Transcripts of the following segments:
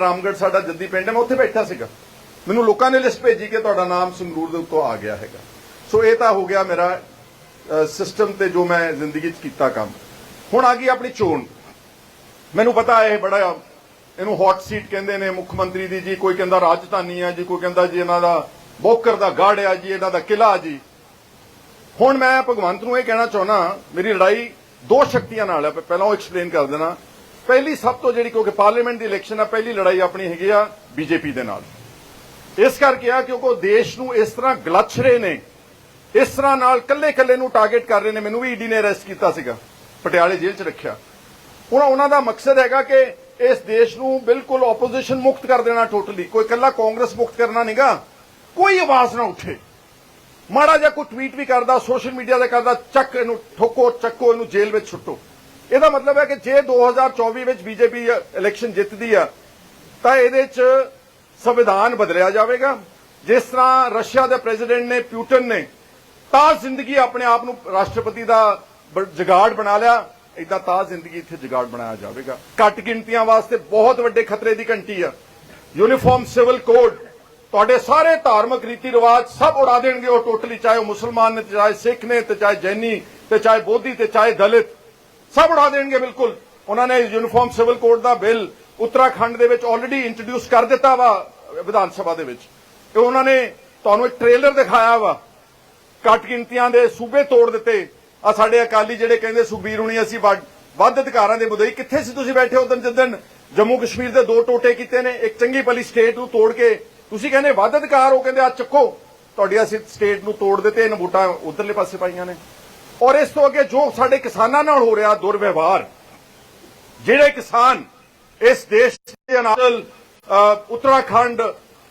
ਰਾਮਗੜ ਸਾਡਾ ਜੱਦੀ ਪਿੰਡ ਹੈ, ਮੈਂ ਉੱਥੇ ਬੈਠਾ ਸੀਗਾ। ਮੈਨੂੰ ਲੋਕਾਂ ਨੇ ਲਿਸਟ ਭੇਜੀ ਕਿ ਤੁਹਾਡਾ ਨਾਮ ਸੰਗਰੂਰ ਦੇ ਉੱਤੋਂ ਆ ਗਿਆ ਹੈਗਾ। ਸੋ ਇਹ ਤਾਂ ਹੋ ਗਿਆ ਮੇਰਾ ਸਿਸਟਮ ਤੇ ਜੋ ਮੈਂ ਜ਼ਿੰਦਗੀ 'ਚ ਕੀਤਾ ਕੰਮ। ਹੁਣ ਆ ਗਈ ਆਪਣੀ ਚੋਣ। ਮੈਨੂੰ ਪਤਾ ਇਹ ਬੜਾ, ਇਹਨੂੰ ਹੌਟ ਸੀਟ ਕਹਿੰਦੇ ਨੇ, ਮੁੱਖ ਮੰਤਰੀ ਦੀ ਜੀ, ਕੋਈ ਕਹਿੰਦਾ ਰਾਜਧਾਨੀ ਆ ਜੀ, ਕੋਈ ਕਹਿੰਦਾ ਜੀ ਇਹਨਾਂ ਦਾ ਬੋਕਰ ਦਾ ਗੜ ਆ ਜੀ, ਇਹਨਾਂ ਦਾ ਕਿਲਾ ਜੀ। ਹੁਣ ਮੈਂ ਭਗਵੰਤ ਨੂੰ ਇਹ ਕਹਿਣਾ ਚਾਹੁੰਦਾ, ਮੇਰੀ ਲੜਾਈ ਦੋ ਸ਼ਕਤੀਆਂ ਨਾਲ ਹੈ ਪਹਿਲਾਂ ਉਹ ਐਕਸਪਲੇਨ ਕਰ ਦੇਣਾ। ਪਹਿਲੀ ਸਭ ਤੋਂ ਜਿਹੜੀ ਕਿਉਂਕਿ ਪਾਰਲੀਮੈਂਟ ਦੀ ਇਲੈਕਸ਼ਨ ਆ, ਪਹਿਲੀ ਲੜਾਈ ਆਪਣੀ ਹੈਗੀ ਆ ਬੀਜੇਪੀ ਦੇ ਨਾਲ। ਇਸ ਕਰਕੇ ਆ ਕਿਉਂਕਿ ਉਹ ਦੇਸ਼ ਨੂੰ ਇਸ ਤਰ੍ਹਾਂ ਗਲਛ ਰਹੇ ਨੇ, ਇਸ ਤਰ੍ਹਾਂ ਨਾਲ ਕੱਲੇ-ਕੱਲੇ ਨੂੰ ਟਾਰਗੇਟ ਕਰ ਰਹੇ ਨੇ, ਮੈਨੂੰ ਵੀ ਈਡੀ ਨੇ ਅਰੈਸਟ ਕੀਤਾ ਸੀਗਾ, ਪਟਿਆਲੇ ਜੇਲ੍ਹ 'ਚ ਰੱਖਿਆ। ਹੁਣ ਉਹਨਾਂ ਦਾ ਮਕਸਦ ਹੈਗਾ ਕਿ ਇਸ ਦੇਸ਼ ਨੂੰ ਬਿਲਕੁਲ ਆਪੋਜੀਸ਼ਨ ਮੁਕਤ ਕਰ ਦੇਣਾ ਟੋਟਲੀ ਕੋਈ ਕੱਲਾ ਕਾਂਗਰਸ ਮੁਕਤ ਕਰਨਾ ਨਹੀਂਗਾ ਕੋਈ ਆਵਾਜ਼ ਨਾ ਉੱਠੇ। ਮਾੜਾ ਜਿਹਾ ਕੋਈ ਟਵੀਟ ਵੀ ਕਰਦਾ ਸੋਸ਼ਲ ਮੀਡੀਆ ਤੇ ਕਰਦਾ, ਚੱਕ ਇਹਨੂੰ ਠੋਕੋ, ਚੱਕੋ ਇਹਨੂੰ ਜੇਲ੍ਹ ਵਿੱਚ ਛੁੱਟੋ ਇਹਦਾ ਮਤਲਬ ਹੈ ਕਿ ਜੇ 2024 ਵਿੱਚ ਬੀਜੇਪੀ ਇਲੈਕਸ਼ਨ ਜਿੱਤਦੀ ਆ, ਤਾਂ ਇਹਦੇ 'ਚ ਸੰਵਿਧਾਨ ਬਦਲਿਆ ਜਾਵੇਗਾ। ਜਿਸ ਤਰ੍ਹਾਂ ਰਸ਼ੀਆ ਦੇ ਪ੍ਰੈਜ਼ੀਡੈਂਟ ਨੇ, ਪਿਊਟਨ ਨੇ, ਤਾਂ ਜ਼ਿੰਦਗੀ ਆਪਣੇ ਆਪ ਨੂੰ ਰਾਸ਼ਟਰਪਤੀ ਦਾ ਜਗਾੜ ਬਣਾ ਲਿਆ। ਇਦਾਂ ਤਾਂ ਜ਼ਿੰਦਗੀ ਇੱਥੇ ਜਗਾੜ ਬਣਾਇਆ ਜਾਵੇਗਾ। ਘੱਟ ਗਿਣਤੀਆਂ ਵਾਸਤੇ ਬਹੁਤ ਵੱਡੇ ਖਤਰੇ ਦੀ ਘੰਟੀ ਆ। ਯੂਨੀਫਾਰਮ ਸਿਵਲ ਕੋਡ ਤੁਹਾਡੇ ਸਾਰੇ ਧਾਰਮਿਕ ਰੀਤੀ ਰਿਵਾਜ ਸਭ ਉਡਾ ਦੇਣਗੇ ਉਹ ਟੋਟਲੀ ਚਾਹੇ ਉਹ ਮੁਸਲਮਾਨ ਨੇ, ਤੇ ਚਾਹੇ ਸਿੱਖ ਨੇ, ਤੇ ਚਾਹੇ ਜੈਨੀ, ਤੇ ਚਾਹੇ ਬੋਧੀ, ਤੇ ਚਾਹੇ ਦਲਿਤ। ਸਭ ਉਡਾ ਦੇਣਗੇ, ਬਿਲਕੁਲ। ਉਹਨਾਂ ਨੇ ਯੂਨੀਫਾਰਮ ਸਿਵਲ ਕੋਡ ਦਾ ਬਿੱਲ ਉੱਤਰਾਖੰਡ ਦੇ ਵਿੱਚ ਆਲਰੇਡੀ ਇੰਟਰੋਡਿਊਸ ਕਰ ਦਿੱਤਾ ਵਾ, ਵਿਧਾਨ ਸਭਾ ਦੇ ਵਿੱਚ। ਤੇ ਉਹਨਾਂ ਨੇ ਤੁਹਾਨੂੰ ਇੱਕ ਟ੍ਰੇਲਰ ਦਿਖਾਇਆ ਵਾ, ਘੱਟ ਗਿਣਤੀਆਂ ਦੇ ਸੂਬੇ ਤੋੜ ਦਿੱਤੇ। ਆ ਸਾਡੇ ਅਕਾਲੀ ਜਿਹੜੇ ਕਹਿੰਦੇ, ਸੁਖਬੀਰ ਹੁਣੀ ਅਸੀਂ ਵੱਧ- ਵੱਧ ਅਧਿਕਾਰਾਂ ਦੇ ਮੁੱਦੇ। ਕਿੱਥੇ ਸੀ ਤੁਸੀਂ ਬੈਠੇ ਉਦੋਂ ਜਿੱਦਣ ਜੰਮੂ ਕਸ਼ਮੀਰ ਦੇ ਦੋ ਟੋਟੇ ਕੀਤੇ ਨੇ, ਇੱਕ ਚੰਗੀ ਭਲੀ ਸਟੇਟ ਨੂੰ ਤੋੜ ਕੇ। ਤੁਸੀਂ ਕਹਿੰਦੇ ਵੱਧ ਅਧਿਕਾਰ, ਉਹ ਕਹਿੰਦੇ ਆ, ਚੱਕੋ। ਤੁਹਾਡੀ ਅਸੀਂ ਸਟੇਟ ਨੂੰ ਤੋੜ ਦਿੱਤੇ ਇਹਨਾਂ ਵੋਟਾਂ ਉਧਰਲੇ ਪਾਸੇ ਪਾਈਆਂ ਨੇ। ਔਰ ਇਸ ਤੋਂ ਅੱਗੇ ਜੋ ਸਾਡੇ ਕਿਸਾਨਾਂ ਨਾਲ ਹੋ ਰਿਹਾ ਦੁਰਵਿਵਹਾਰ, ਜਿਹੜੇ ਕਿਸਾਨ ਇਸ ਦੇਸ਼ ਦੇ ਅਨਾਜਲ ਉੱਤਰਾਖੰਡ,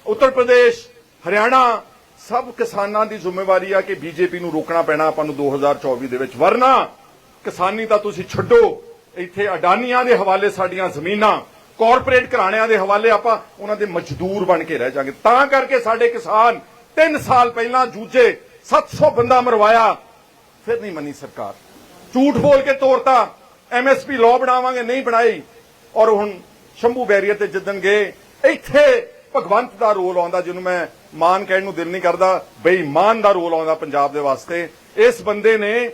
ਉੱਤਰ ਪ੍ਰਦੇਸ਼, ਹਰਿਆਣਾ, ਸਭ ਕਿਸਾਨਾਂ ਦੀ ਜ਼ਿੰਮੇਵਾਰੀ ਆ ਕਿ ਬੀਜੇਪੀ ਨੂੰ ਰੋਕਣਾ ਪੈਣਾ, ਆਪਾਂ ਨੂੰ 2024 ਦੇ ਵਿੱਚ। ਵਰਨਾ ਕਿਸਾਨੀ ਤਾਂ ਤੁਸੀਂ ਛੱਡੋ, ਇੱਥੇ ਅਡਾਨੀਆਂ ਦੇ ਹਵਾਲੇ ਸਾਡੀਆਂ ਜ਼ਮੀਨਾਂ, ਕਾਰਪੋਰੇਟ ਘਰਾਣਿਆਂ ਦੇ ਹਵਾਲੇ ਆਪਾਂ ਉਹਨਾਂ ਦੇ ਮਜ਼ਦੂਰ ਬਣ ਕੇ ਰਹਿ ਜਾਾਂਗੇ। ਤਾਂ ਕਰਕੇ ਸਾਡੇ ਕਿਸਾਨ 3 ਸਾਲ ਪਹਿਲਾਂ ਜੂਝੇ 700 ਬੰਦਾ ਮਰਵਾਇਆ ਫਿਰ ਨਹੀਂ ਮੰਨੀ ਸਰਕਾਰ। ਝੂਠ ਬੋਲ ਕੇ ਤੋਰਤਾ ਐਮਐਸਪੀ ਲਾਅ ਬਣਾਵਾਂਗੇ, ਨਹੀਂ ਬਣਾਈ। ਔਰ ਹੁਣ ਸ਼ੰਭੂ ਬੈਰੀਅਰ ਤੇ ਜਿੱਦਣ ਗਏ ਇੱਥੇ ਭਗਵੰਤ ਦਾ ਰੋਲ ਆਉਂਦਾ, ਜਿਹਨੂੰ ਮੈਂ ਮਾਨ ਕਹਿਣ ਨੂੰ ਦਿਲ ਨਹੀਂ ਕਰਦਾ, ਬੇਈਮਾਨ ਦਾ ਰੋਲ ਆਉਂਦਾ ਪੰਜਾਬ ਦੇ ਵਾਸਤੇ। ਇਸ ਬੰਦੇ ਨੇ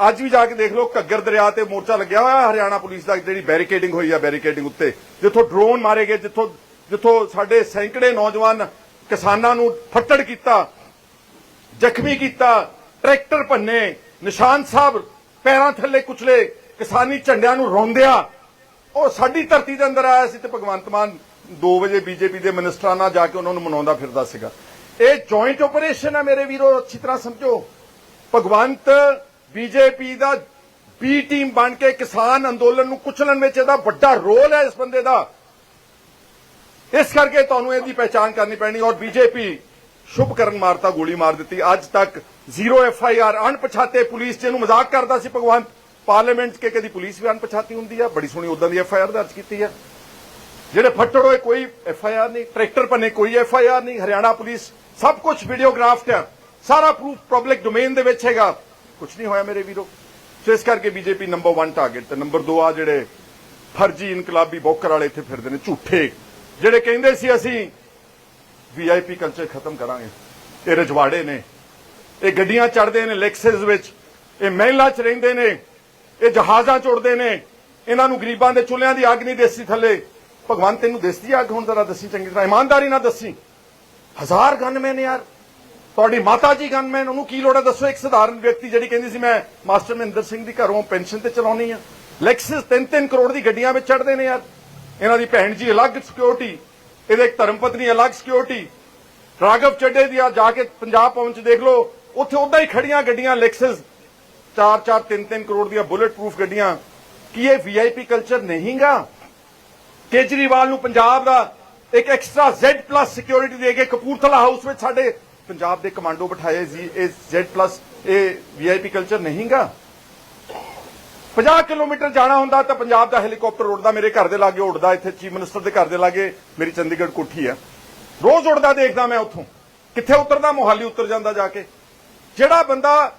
ਅੱਜ ਵੀ ਜਾ ਕੇ ਦੇਖ ਲਓ, ਘੱਗਰ ਦਰਿਆ ਤੇ ਮੋਰਚਾ ਲੱਗਿਆ ਹੋਇਆ, ਹਰਿਆਣਾ ਪੁਲਿਸ ਦਾ, ਜਿਹੜੀ ਬੈਰੀਕੇਡਿੰਗ ਹੋਈ ਆ ਬੈਰੀਕੇਡਿੰਗ ਉੱਤੇ। ਜਿੱਥੋਂ ਡਰੋਨ ਮਾਰੇ ਗਏ, ਜਿੱਥੋਂ ਜਿੱਥੋਂ ਸਾਡੇ ਸੈਂਕੜੇ ਨੌਜਵਾਨ ਕਿਸਾਨਾਂ ਨੂੰ ਫੱਟੜ ਕੀਤਾ, ਜ਼ਖਮੀ ਕੀਤਾ ਟਰੈਕਟਰ ਭੰਨੇ, ਨਿਸ਼ਾਨ ਸਾਹਿਬ ਪੈਰਾਂ ਥੱਲੇ ਕੁਚਲੇ, ਕਿਸਾਨੀ ਝੰਡਿਆਂ ਨੂੰ ਰੋਂਦਿਆ। ਉਹ ਸਾਡੀ ਧਰਤੀ ਦੇ ਅੰਦਰ ਆਇਆ ਸੀ ਤੇ ਭਗਵੰਤ ਮਾਨ 2 ਵਜੇ ਬੀਜੇਪੀ ਦੇ ਮਿਨਿਸਟਰਾਂ ਨਾਲ ਜਾ ਕੇ ਉਹਨਾਂ ਨੂੰ ਮਨਾਉਂਦਾ ਫਿਰਦਾ ਸੀਗਾ। ਇਹ ਜੁਆਇੰਟ ਆਪਰੇਸ਼ਨ ਹੈ ਮੇਰੇ ਵੀਰੋ, ਅੱਛੀ ਤਰ੍ਹਾਂ ਸਮਝੋ। ਭਗਵੰਤ ਬੀਜੇਪੀ ਦਾ ਬੀ ਟੀਮ ਬਣ ਕੇ ਕਿਸਾਨ ਅੰਦੋਲਨ ਨੂੰ ਕੁਚਲਣ ਵਿੱਚ ਇਹਦਾ ਵੱਡਾ ਰੋਲ ਹੈ ਇਸ ਬੰਦੇ ਦਾ। ਇਸ ਕਰਕੇ ਤੁਹਾਨੂੰ ਇਹਦੀ ਪਹਿਚਾਣ ਕਰਨੀ ਪੈਣੀ ਔਰ ਬੀਜੇਪੀ ਸ਼ੁਭ ਕਰਨ ਮਾਰਤਾ, ਗੋਲੀ ਮਾਰ ਦਿੱਤੀ। ਅੱਜ ਤੱਕ ਜ਼ੀਰੋ ਐਫ ਆਈ ਆਰ, ਅਣਪਛਾਤੇ ਪੁਲਿਸ ਜਿਹਨੂੰ ਮਜ਼ਾਕ ਕਰਦਾ ਸੀ ਭਗਵੰਤ। ਪਾਰਲੀਮੈਂਟ 'ਚ ਕਿ ਕਦੀ ਪੁਲਿਸ ਵੀ ਅਣਪਛਾਤੀ ਹੁੰਦੀ ਆ, ਬੜੀ ਸੋਹਣੀ ਉਦਾਂ ਦੀ ਐਫ ਆਈ ਆਰ ਦਰਜ ਕੀਤੀ ਆ। ਜਿਹੜੇ ਫੱਟੜ ਹੋਏ, ਕੋਈ ਐਫ ਆਈ ਆਰ ਨਹੀਂ, ਟਰੈਕਟਰ ਪੰਨੇ ਕੋਈ ਐਫ ਆਈ ਆਰ ਨਹੀਂ, ਹਰਿਆਣਾ ਪੁਲਿਸ, ਸਭ ਕੁਝ ਵੀਡੀਓਗ੍ਰਾਫਡ ਹੈ ਸਾਰਾ ਪ੍ਰੂਫ ਪਬਲਿਕ ਡੋਮੇਨ ਦੇ ਵਿੱਚ ਹੈਗਾ। ਕੁਝ ਨਹੀਂ ਹੋਇਆ ਮੇਰੇ ਵੀਰੋ। ਸੋ ਇਸ ਕਰਕੇ ਬੀਜੇਪੀ ਨੰਬਰ 1 ਟਾਰਗੇਟ ਤੇ ਨੰਬਰ 2 ਆ ਜਿਹੜੇ ਫਰਜੀ ਇਨਕਲਾਬੀ ਬੋਕਰ ਵਾਲੇ ਇੱਥੇ ਫਿਰਦੇ ਨੇ, ਝੂਠੇ। ਜਿਹੜੇ ਕਹਿੰਦੇ ਸੀ ਅਸੀਂ ਵੀਆਈਪੀ ਕਲਚਰ ਖਤਮ ਕਰਾਂਗੇ। ਇਹ ਰਜਵਾੜੇ ਨੇ। ਇਹ ਗੱਡੀਆਂ ਚੜਦੇ ਨੇ ਲੈਕਸਸ ਵਿੱਚ। ਇਹ ਮਹਿਲਾ ਚ ਰਹਿੰਦੇ ਨੇ। ਇਹ ਜਹਾਜ਼ਾਂ ਚ ਉੜਦੇ ਨੇ। ਇਹਨਾਂ ਨੂੰ ਗਰੀਬਾਂ ਦੇ ਚੁੱਲ੍ਹਿਆਂ ਦੀ ਅੱਗ ਨਹੀਂ ਦੇਸੀ ਥੱਲੇ। ਭਗਵਾਨ ਤੈਨੂੰ ਦੇਸੀ ਅੱਗ? ਹੁਣ ਜ਼ਰਾ ਦੱਸੀ ਚੰਗੀ ਤਰ੍ਹਾਂ। ਇਮਾਨਦਾਰੀ ਨਾਲ ਦੱਸੀ। ਹਜ਼ਾਰ ਗਨਮੈਨ ਯਾਰ। ਤੁਹਾਡੀ ਮਾਤਾ ਜੀ ਗਨਮੈਨ ਉਹਨੂੰ ਕੀ ਲੋੜ ਹੈ? ਦੱਸੋ ਇੱਕ ਸਧਾਰਨ ਵਿਅਕਤੀ ਜਿਹੜੀ ਕਹਿੰਦੀ ਸੀ, ਮੈਂ ਮਾਸਟਰ ਮਹਿੰਦਰ ਸਿੰਘ ਦੀ ਘਰੋਂ ਪੈਨਸ਼ਨ ਤੇ ਚਲਾਉਣੀ ਆ। ਲੈਕਸਸ 3-3 ਕਰੋੜ ਦੀ ਗੱਡੀਆਂ ਵਿੱਚ ਚੜਦੇ ਨੇ ਯਾਰ। ਇਹਨਾਂ ਦੀ ਭੈਣ ਜੀ ਅਲੱਗ ਸਿਕਿਉਰਿਟੀ ਇਹਦੇ ਇੱਕ ਧਰਮ ਪਤਨੀ ਅਲੱਗ ਸਿਕਿਉਰਿਟੀ ਰਾਘਵ ਚੱਡੇ ਦੀ ਆ, ਜਾ ਕੇ ਪੰਜਾਬ ਪਹੁੰਚ ਦੇਖ ਲਓ। ਉੱਥੇ ਉਦਾਂ ਹੀ ਖੜੀਆਂ ਗੱਡੀਆਂ ਲੈਕਸਸ 4-4 3-3 ਕਰੋੜ ਦੀਆਂ ਬੁਲੇਟ ਪ੍ਰੂਫ ਗੱਡੀਆਂ। ਕੀ ਇਹ ਵੀਆਈਪੀ ਕਲਚਰ ਨਹੀਂਗਾ? ਕੇਜਰੀਵਾਲ ਨੂੰ ਪੰਜਾਬ ਦਾ ਇੱਕ ਐਕਸਟਰਾ Z+ ਸਿਕਿਉਰਿਟੀ ਦੇ ਕੇ ਕਪੂਰਥਲਾ ਹਾਊਸ ਵਿੱਚ ਸਾਡੇ ਪੰਜਾਬ ਦੇ ਕਮਾਂਡੋ ਬਿਠਾਏ ਜੀ ਇਹ Z+ ਇਹ ਵੀਆਈਪੀ ਕਲਚਰ ਨਹੀਂਗਾ? 50 ਕਿਲੋਮੀਟਰ ਜਾਣਾ ਹੁੰਦਾ ਤਾਂ ਪੰਜਾਬ ਦਾ ਹੈਲੀਕਾਪਟਰ ਉੱਡਦਾ, ਮੇਰੇ ਘਰ ਦੇ ਲਾਗੇ ਉੱਡਦਾ, ਇੱਥੇ ਚੀਫ ਮਿਨਿਸਟਰ ਦੇ ਘਰ ਦੇ ਲਾਗੇ, ਮੇਰੀ ਚੰਡੀਗੜ੍ਹ ਕੋਠੀ ਆ। ਰੋਜ਼ ਉੱਡਦਾ ਦੇਖਦਾ ਮੈਂ ਉੱਥੋਂ। ਕਿੱਥੇ ਉਤਰਦਾ, ਮੋਹਾਲੀ ਉਤਰ ਜਾਂਦਾ ਜਾ ਕੇ। ਜਿਹੜਾ ਬੰਦਾ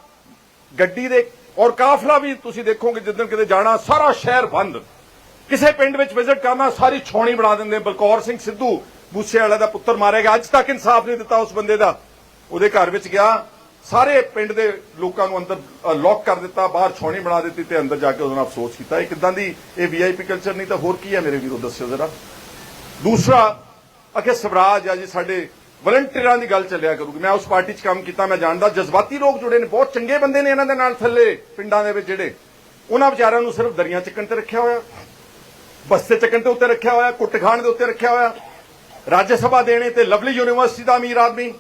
ਗੱਡੀ ਦੇ ਔਰ ਕਾਫਲਾ ਵੀ ਤੁਸੀਂ ਦੇਖੋਗੇ ਜਿੱਦਣ ਕਿਤੇ ਜਾਣਾ, ਸਾਰਾ ਸ਼ਹਿਰ ਬੰਦ। ਕਿਸੇ ਪਿੰਡ ਵਿੱਚ ਵਿਜ਼ਿਟ ਕਰਨਾ, ਸਾਰੀ ਛੌਣੀ ਬਣਾ ਦਿੰਦੇ ਬਲਕੌਰ ਸਿੰਘ ਸਿੱਧੂ ਬੂਸੇ ਵਾਲਾ ਦਾ ਪੁੱਤਰ ਮਾਰਿਆ ਗਿਆ। ਅੱਜ ਤੱਕ ਇਨਸਾਫ ਨਹੀਂ ਦਿੱਤਾ ਉਸ ਬੰਦੇ ਦਾ। ਉਹਦੇ ਘਰ ਵਿੱਚ ਗਿਆ। ਸਾਰੇ ਪਿੰਡ ਦੇ ਲੋਕਾਂ ਨੂੰ ਅੰਦਰ ਲੌਕ ਕਰ ਦਿੱਤਾ, ਬਾਹਰ ਛੌਣੀ ਬਣਾ ਦਿੱਤੀ ਤੇ ਅੰਦਰ ਜਾ ਕੇ ਉਹਨਾਂ ਨਾਲ ਅਫਸੋਸ ਕੀਤਾ। ਇਹ ਕਿਦਾਂ ਦੀ ਇਹ ਵੀਆਈਪੀ ਕਲਚਰ ਨਹੀਂ ਤਾਂ ਹੋਰ ਕੀ ਹੈ ਮੇਰੇ ਵੀਰੋ, ਦੱਸਿਓ ਜ਼ਰਾ। ਦੂਸਰਾ ਅਖੇ ਸਵਰਾਜ ਆ ਜੀ, ਸਾਡੇ ਵਲੰਟੀਅਰਾਂ ਦੀ ਗੱਲ ਚੱਲਿਆ ਕਰੂਗੀ। ਮੈਂ ਉਸ ਪਾਰਟੀ 'ਚ ਕੰਮ ਕੀਤਾ, ਮੈਂ ਜਾਣਦਾ, ਜਜ਼ਬਾਤੀ ਲੋਕ ਜੁੜੇ ਨੇ, ਬਹੁਤ ਚੰਗੇ ਬੰਦੇ ਨੇ ਇਹਨਾਂ ਦੇ ਨਾਲ ਥੱਲੇ, ਪਿੰਡਾਂ ਦੇ ਵਿੱਚ ਜਿਹੜੇ। ਉਹਨਾਂ ਵਿਚਾਰਿਆਂ ਨੂੰ ਸਿਰਫ ਦਰੀਆਂ ਚੱਕਣ ਤੇ ਰੱਖਿਆ ਹੋਇਆ ਬਸਤੇ ਚੱਕਣ ਦੇ ਉੱਤੇ ਰੱਖਿਆ ਹੋਇਆ, ਕੁੱਟ ਖਾਣ ਦੇ ਉੱਤੇ ਰੱਖਿਆ ਹੋਇਆ। ਰਾਜ ਸਭਾ ਦੇਣੇ ਤੇ ਲਵਲੀ ਯੂਨੀਵਰਸਿਟੀ ਦਾ ਅਮੀਰ ਆਦਮੀ,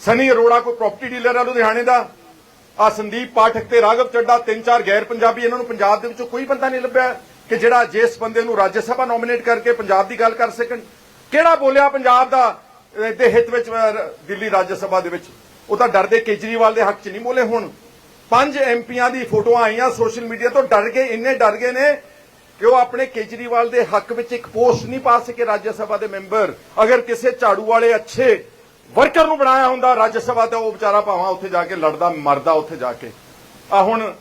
ਸਨੀ ਅਰੋੜਾ ਕੋਈ ਪ੍ਰਾਪਰਟੀ ਡੀਲਰ ਆ ਲੁਧਿਆਣੇ ਦਾ। ਆ ਸੰਦੀਪ ਪਾਠਕ ਤੇ ਰਾਘਵ ਚੱਡਾ, ਤਿੰਨ ਚਾਰ ਗੈਰ ਪੰਜਾਬੀ, ਇਹਨਾਂ ਨੂੰ ਪੰਜਾਬ ਦੇ ਵਿੱਚੋਂ ਕੋਈ ਬੰਦਾ ਨਹੀਂ ਲੱਭਿਆ ਕਿ ਜਿਹੜਾ ਜਿਸ ਬੰਦੇ ਨੂੰ ਰਾਜ ਸਭਾ ਨੋਮੀਨੇਟ ਕਰਕੇ ਪੰਜਾਬ ਦੀ ਗੱਲ ਕਰ ਸਕਣ। ਕਿਹੜਾ ਬੋਲਿਆ ਪੰਜਾਬ ਦਾ ਦੇ ਹਿੱਤ ਵਿੱਚ ਦਿੱਲੀ ਰਾਜ ਸਭਾ ਦੇ ਵਿੱਚ? ਉਹ ਤਾਂ ਡਰਦੇ ਕੇਜਰੀਵਾਲ ਦੇ ਹੱਕ 'ਚ ਨਹੀਂ ਬੋਲੇ ਹੁਣ। ਪੰਜ ਐਮਪੀਆਂ ਦੀ ਫੋਟੋਆਂ ਆਈਆਂ ਸੋਸ਼ਲ ਮੀਡੀਆ ਤੋਂ, ਡਰ ਗਏ, ਇੰਨੇ ਡਰ ਗਏ ਨੇ ਕਿ ਉਹ ਆਪਣੇ ਕੇਜਰੀਵਾਲ ਦੇ ਹੱਕ ਵਿੱਚ ਇੱਕ ਪੋਸਟ ਨਹੀਂ ਪਾ ਸਕੇ ਰਾਜ ਸਭਾ ਦੇ ਮੈਂਬਰ। ਅਗਰ ਕਿਸੇ ਝਾੜੂ ਵਾਲੇ ਅੱਛੇ ਵਰਕਰ ਨੂੰ ਬਣਾਇਆ ਹੁੰਦਾ ਰਾਜ ਸਭਾ ਤੇ ਉਹ ਵਿਚਾਰਾ ਭਾਵਾਂ ਉੱਥੇ ਜਾ ਕੇ ਲੜਦਾ, ਮਰਦਾ ਉੱਥੇ ਜਾ ਕੇ। ਆ ਹੁਣ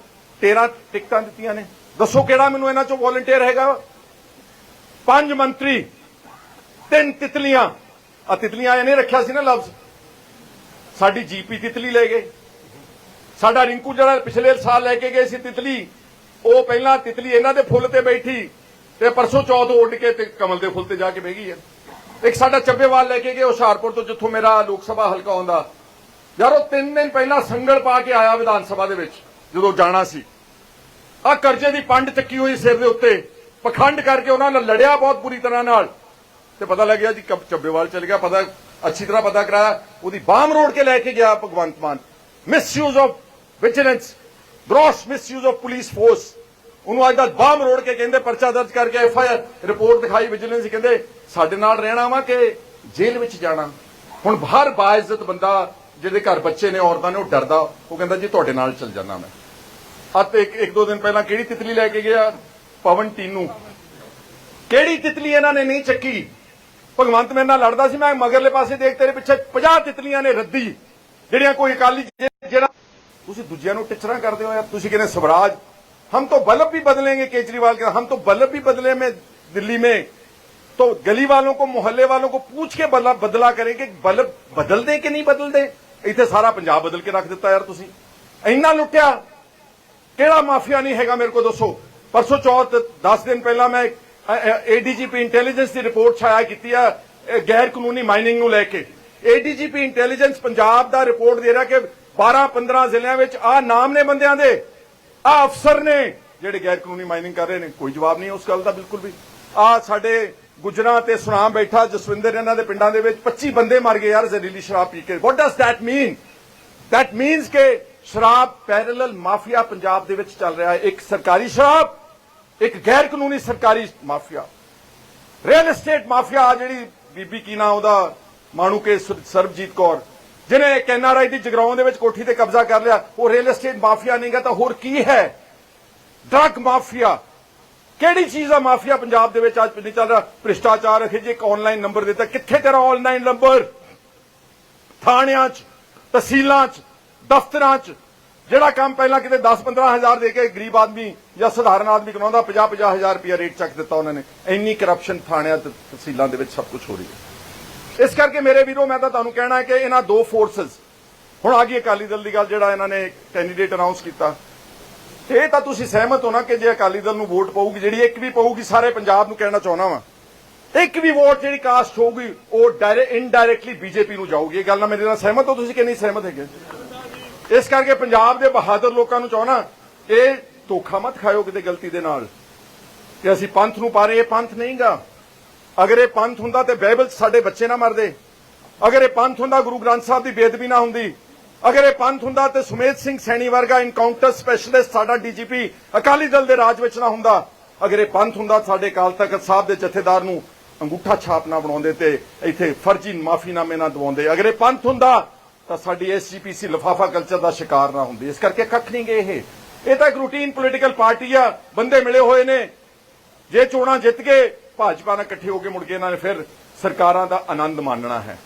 13 ਟਿਕਟਾਂ ਦਿੱਤੀਆਂ ਨੇ। ਦੱਸੋ ਕਿਹੜਾ ਮੈਨੂੰ ਇਹਨਾਂ ਚੋਂ ਵੋਲੰਟੀਅਰ ਹੈਗਾ? ਪੰਜ ਮੰਤਰੀ ਤਿੰਨ ਤਿਤਲੀਆਂ। ਆ ਤਿਤਲੀਆਂ ਇਹਨੇ ਰੱਖਿਆ ਸੀ ਨਾ ਲਫ਼ਜ਼। ਸਾਡੀ ਜੀਪੀ ਤਿਤਲੀ ਲੈ ਗਏ। ਸਾਡਾ ਰਿੰਕੂ ਜਿਹੜਾ ਪਿਛਲੇ ਸਾਲ ਲੈ ਕੇ ਗਏ ਸੀ ਤਿਤਲੀ, ਉਹ ਪਹਿਲਾਂ ਤਿਤਲੀ ਇਹਨਾਂ ਦੇ ਫੁੱਲ ਤੇ ਬੈਠੀ ਤੇ ਪਰਸੋਂ ਚੌਥ ਉੱਡ ਕੇ ਤੇ ਕਮਲ ਦੇ ਫੁੱਲ ਤੇ ਜਾ ਕੇ ਬਹਿ ਗਈ ਹੈ। ਇੱਕ ਸਾਡਾ ਚੱਬੇਵਾਲ ਲੈ ਕੇ ਗਏ, ਹੁਸ਼ਿਆਰਪੁਰ ਤੋਂ ਜਿੱਥੋਂ ਮੇਰਾ ਲੋਕ ਸਭਾ ਹਲਕਾ ਆਉਂਦਾ। ਯਾਰ ਉਹ ਤਿੰਨ ਦਿਨ ਪਹਿਲਾਂ ਸੰਗਲ ਪਾ ਕੇ ਆਇਆ ਵਿਧਾਨ ਸਭਾ ਦੇ ਵਿੱਚ, ਜਦੋਂ ਜਾਣਾ ਸੀ। ਆ ਕਰਜ਼ੇ ਦੀ ਪੰਡ ਚੱਕੀ ਹੋਈ ਸਿਰ ਦੇ ਉੱਤੇ, ਪਖੰਡ ਕਰਕੇ ਉਹਨਾਂ ਨਾਲ ਲੜਿਆ ਬਹੁਤ ਬੁਰੀ ਤਰ੍ਹਾਂ ਨਾਲ। ਤੇ ਪਤਾ ਲੱਗਿਆ ਜੀ ਚੱਬੇਵਾਲ ਚਲ ਗਿਆ, ਪਤਾ ਅੱਛੀ ਤਰ੍ਹਾਂ ਪਤਾ ਕਰਾਇਆ, ਉਹਦੀ ਬਾਮ ਰੋਡ ਕੇ ਲੈ ਕੇ ਗਿਆ Bhagwant Mann. Misuse of vigilance gross misuse of police force ਉਹਨੂੰ ਅੱਜ ਦਾ ਬਾਮ ਰੋਡ ਕੇ ਕਹਿੰਦੇ, ਪਰਚਾ ਦਰਜ ਕਰਕੇ ਐਫ ਆਈ ਆਰ ਰਿਪੋਰਟ ਦਿਖਾਈ ਵਿਜੀਲੈਂਸ ਕਹਿੰਦੇ, ਸਾਡੇ ਨਾਲ ਰਹਿਣਾ ਵਾ ਕਿ ਜੇਲ੍ਹ ਵਿੱਚ ਜਾਣਾ। ਹੁਣ ਬਾਹਰ ਬਾਇਜ਼ਤ ਬੰਦਾ, ਜਿਹਦੇ ਘਰ ਬੱਚੇ ਨੇ, ਔਰਤਾਂ ਨੇ, ਉਹ ਡਰਦਾ। ਉਹ ਕਹਿੰਦਾ, ਜੀ, ਤੁਹਾਡੇ ਨਾਲ ਚੱਲ ਜਾਣਾ ਮੈਂ। ਅੱਤ ਇੱਕ ਇੱਕ ਦੋ ਦਿਨ ਪਹਿਲਾਂ ਕਿਹੜੀ ਤਿਤਲੀ ਲੈ ਕੇ ਗਿਆ? ਪਵਨ ਟੀਨੂ। ਕਿਹੜੀ ਤਿਤਲੀ ਇਹਨਾਂ ਨੇ ਨਹੀਂ ਚੱਕੀ? ਭਗਵੰਤ ਮੇਰੇ ਨਾਲ ਲੜਦਾ ਸੀ ਮੈਂ ਮਗਰਲੇ ਪਾਸੇ ਦੇਖ ਤੇਰੇ ਪਿੱਛੇ 50 ਤਿਤਲੀਆਂ ਨੇ ਰੱਦੀ ਜਿਹੜੀਆਂ ਕੋਈ ਅਕਾਲੀ ਜੇ- ਜਿਹੜਾ ਤੁਸੀਂ ਦੂਜਿਆਂ ਨੂੰ ਟਿਚਰਾਂ ਕਰਦੇ ਹੋ ਯਾਰ ਤੁਸੀਂ ਕਹਿੰਦੇ ਸਵਰਾਜ हम तो बल्ब भी बदलेंगे केजरीवाल के हम तो बल्ब भी बदले में दिल्ली में तो गली वालों को मोहल्ले वालों को पूछ के बदला बदला करेंगे बल्ब बदल दे कि नहीं बदल दे ਇੱਥੇ ਸਾਰਾ ਪੰਜਾਬ ਬਦਲ ਕੇ ਰੱਖ ਦਿੱਤਾ ਯਾਰ ਤੁਸੀਂ ਇੰਨਾ ਲੁੱਟਿਆ ਕਿਹੜਾ ਮਾਫੀਆ ਨਹੀਂ ਹੈਗਾ ਮੇਰੇ ਕੋਲ ਦੱਸੋ ਪਰਸੋਂ ਚੌਥ 10 ਦਿਨ ਪਹਿਲਾਂ ਮੈਂ ਏਡੀਜੀਪੀ ਇੰਟੈਲੀਜੈਂਸ ਦੀ ਰਿਪੋਰਟ ਛਾਇਆ ਕੀਤੀ ਆ ਗੈਰ ਕਾਨੂੰਨੀ ਮਾਈਨਿੰਗ ਨੂੰ ਲੈ ਕੇ। ਏਡੀਜੀਪੀ ਇੰਟੈਲੀਜੈਂਸ ਪੰਜਾਬ ਦਾ ਰਿਪੋਰਟ ਦੇ ਰਿਹਾ ਕਿ 12 15 ਜ਼ਿਲ੍ਹਿਆਂ ਵਿੱਚ ਆ ਨਾਮ ਨੇ ਬੰਦਿਆਂ ਦੇ। ਆ ਅਫਸਰ ਨੇ ਜਿਹੜੇ ਗੈਰ ਕਾਨੂੰਨੀ ਮਾਈਨਿੰਗ ਕਰ ਰਹੇ ਨੇ, ਕੋਈ ਜਵਾਬ ਨਹੀਂ ਉਸ ਗੱਲ ਦਾ ਬਿਲਕੁਲ ਵੀ। ਆ ਸਾਡੇ ਗੁਜਰਾਂ ਤੇ ਸੁਨਾਮ ਬੈਠਾ ਜਸਵਿੰਦਰ, ਇਹਨਾਂ ਦੇ ਪਿੰਡਾਂ ਦੇ ਵਿੱਚ 25 ਬੰਦੇ ਮਰ ਗਏ ਯਾਰ ਜ਼ਹਿਰੀਲੀ ਸ਼ਰਾਬ ਪੀ ਕੇ। What does that mean that means ਕਿ ਸ਼ਰਾਬ ਪੈਰਲਲ ਮਾਫੀਆ ਪੰਜਾਬ ਦੇ ਵਿੱਚ ਚੱਲ ਰਿਹਾ ਹੈ। ਇੱਕ ਸਰਕਾਰੀ ਸ਼ਰਾਬ ਇੱਕ ਗੈਰ ਕਾਨੂੰਨੀ ਸਰਕਾਰੀ ਮਾਫੀਆ। ਰੀਅਲ ਏਸਟੇਟ ਮਾਫੀਆ ਆਹ ਜਿਹੜੀ ਬੀਬੀ ਕੀ ਨਾਂ ਉਹਦਾ, ਮਾਣੂ ਕੇ ਸਰਬਜੀਤ ਕੌਰ, ਜਿਹਨੇ ਇੱਕ ਐਨਆਰਆਈ ਦੀ ਜਗਰਾਉਂ ਦੇ ਵਿੱਚ ਕੋਠੀ ਤੇ ਕਬਜ਼ਾ ਕਰ ਲਿਆ, ਉਹ ਰੀਅਲ ਏਸਟੇਟ ਮਾਫੀਆ ਨਹੀਂਗਾ ਤਾਂ ਹੋਰ ਕੀ ਹੈ? Drug mafia. ਕਿਹੜੀ ਚੀਜ਼ ਦਾ ਮਾਫੀਆ ਪੰਜਾਬ ਦੇ ਵਿੱਚ ਅੱਜ ਨਹੀਂ ਚੱਲ ਰਿਹਾ? ਭ੍ਰਿਸ਼ਟਾਚਾਰ ਅਖੇ ਜੇ, ਇੱਕ ਆਨਲਾਈਨ ਨੰਬਰ ਦਿੱਤਾ। ਕਿੱਥੇ ਤੇਰਾ ਆਨਲਾਈਨ ਨੰਬਰ ਥਾਣਿਆਂ 'ਚ, ਤਹਿਸੀਲਾਂ 'ਚ, ਦਫ਼ਤਰਾਂ 'ਚ। ਜਿਹੜਾ ਕੰਮ ਪਹਿਲਾਂ ਕਿਤੇ 10-15 ਹਜ਼ਾਰ ਦੇ ਕੇ ਗਰੀਬ ਆਦਮੀ ਜਾਂ ਸਧਾਰਨ ਆਦਮੀ ਕਮਾਉਂਦਾ 50-50 ਹਜ਼ਾਰ ਰੁਪਇਆ ਰੇਟ ਚੱਕ ਦਿੱਤਾ ਉਹਨਾਂ ਨੇ। ਇੰਨੀ ਕਰਪਸ਼ਨ ਥਾਣਿਆਂ ਤੇ ਤਹਿਸੀਲਾਂ ਦੇ ਵਿੱਚ ਸਭ ਕੁਝ ਹੋ ਰਹੀ ਹੈ। ਇਸ ਕਰਕੇ ਮੇਰੇ ਵੀਰੋ, ਮੈਂ ਤਾਂ ਤੁਹਾਨੂੰ ਕਹਿਣਾ ਹੈ ਕਿ ਇਹਨਾਂ ਦੋ ਫੋਰਸਸ ਹੁਣ ਆ ਗਈ ਅਕਾਲੀ ਦਲ ਦੀ ਗੱਲ, ਜਿਹੜਾ ਇਹਨਾਂ ਨੇ ਕੈਂਡੀਡੇਟ ਅਨਾਉਂਸ ਕੀਤਾ। ਤੇ ਇਹ ਤਾਂ ਤੁਸੀਂ ਸਹਿਮਤ ਹੋ ਨਾ ਕਿ ਜੇ ਅਕਾਲੀ ਦਲ ਨੂੰ ਵੋਟ ਪਊਗੀ, ਜਿਹੜੀ ਇੱਕ ਵੀ ਪਊਗੀ, ਸਾਰੇ ਪੰਜਾਬ ਨੂੰ ਕਹਿਣਾ ਚਾਹੁੰਦਾ ਵਾਂ। ਇੱਕ ਵੀ ਵੋਟ ਜਿਹੜੀ ਕਾਸਟ ਹੋਊਗੀ, ਉਹ ਡਾਇਰੈਕਟ ਇਨਡਾਇਰੈਕਟਲੀ ਬੀਜੇਪੀ ਨੂੰ ਜਾਊਗੀ। ਇਹ ਗੱਲ ਨਾਲ ਮੇਰੇ ਨਾਲ ਸਹਿਮਤ ਹੋ ਤੁਸੀਂ ਕਿ ਨਹੀਂ ਸਹਿਮਤ ਹੈਗੇ? ਇਸ ਕਰਕੇ ਪੰਜਾਬ ਦੇ ਬਹਾਦਰ ਲੋਕਾਂ ਨੂੰ ਚਾਹਣਾ ਇਹ ਧੋਖਾ ਮਤ ਖਾਇਓ ਕਿਤੇ ਗਲਤੀ ਦੇ ਨਾਲ। ਕਿ ਅਸੀਂ ਪੰਥ ਨੂੰ ਪਾ ਇਹ ਪੰਥ ਨਹੀਂਗਾ। ਅਗਰ ਇਹ ਪੰਥ ਹੁੰਦਾ ਤੇ ਬਾਈਬਲ ਸਾਡੇ ਬੱਚੇ ਨਾ ਮਰਦੇ। ਅਗਰ ਇਹ ਪੰਥ ਹੁੰਦਾ, ਗੁਰੂ ਗ੍ਰੰਥ ਸਾਹਿਬ ਦੀ ਬੇਦਬੀ ਨਾ ਹੁੰਦੀ। ਅਗਰ ਇਹ ਪੰਥ ਹੁੰਦਾ ਤੇ ਸੁਮੇਧ ਸਿੰਘ ਸੈਣੀ ਵਰਗਾ ਇਨਕਾਊਂਟਰ ਸਪੈਸ਼ਲਿਸਟ ਸਾਡਾ ਡੀਜੀਪੀ ਅਕਾਲੀ ਦਲ ਦੇ ਰਾਜ ਵਿੱਚ ਨਾ ਹੁੰਦਾ। ਅਗਰ ਇਹ ਪੰਥ ਹੁੰਦਾ, ਸਾਡੇ ਅਕਾਲ ਤਖਤ ਸਾਹਿਬ ਦੇ ਜਥੇਦਾਰ ਨੂੰ ਅੰਗੂਠਾ ਛਾਪ ਨਾ ਬਣਾਉਂਦੇ ਤੇ ਇੱਥੇ ਫਰਜ਼ੀ ਮਾਫੀਨਾਮੇ ਨਾ ਦਵਾਉਂਦੇ। ਅਗਰ ਇਹ ਪੰਥ ਹੁੰਦਾ, ਤਾਂ ਸਾਡੀ ਐਸਜੀਪੀਸੀ ਲਫਾਫਾ ਕਲਚਰ ਦਾ ਸ਼ਿਕਾਰ ਨਾ ਹੁੰਦੀ। ਇਸ ਕਰਕੇ ਕੱਖ ਨਹੀਂ ਗਏ ਇਹ। ਇਹ ਤਾਂ ਇੱਕ ਰੂਟੀਨ ਪੋਲੀਟੀਕਲ ਪਾਰਟੀ ਆ, ਬੰਦੇ ਮਿਲੇ ਹੋਏ ਨੇ। ਜੇ ਚੋਣਾਂ ਜਿੱਤ ਕੇ ਭਾਜਪਾ ਨਾਲ ਇਕੱਠੇ ਹੋ ਕੇ ਮੁੜ ਕੇ ਇਹਨਾਂ ਨੇ ਫਿਰ ਸਰਕਾਰਾਂ ਦਾ ਆਨੰਦ ਮਾਣਨਾ ਹੈ।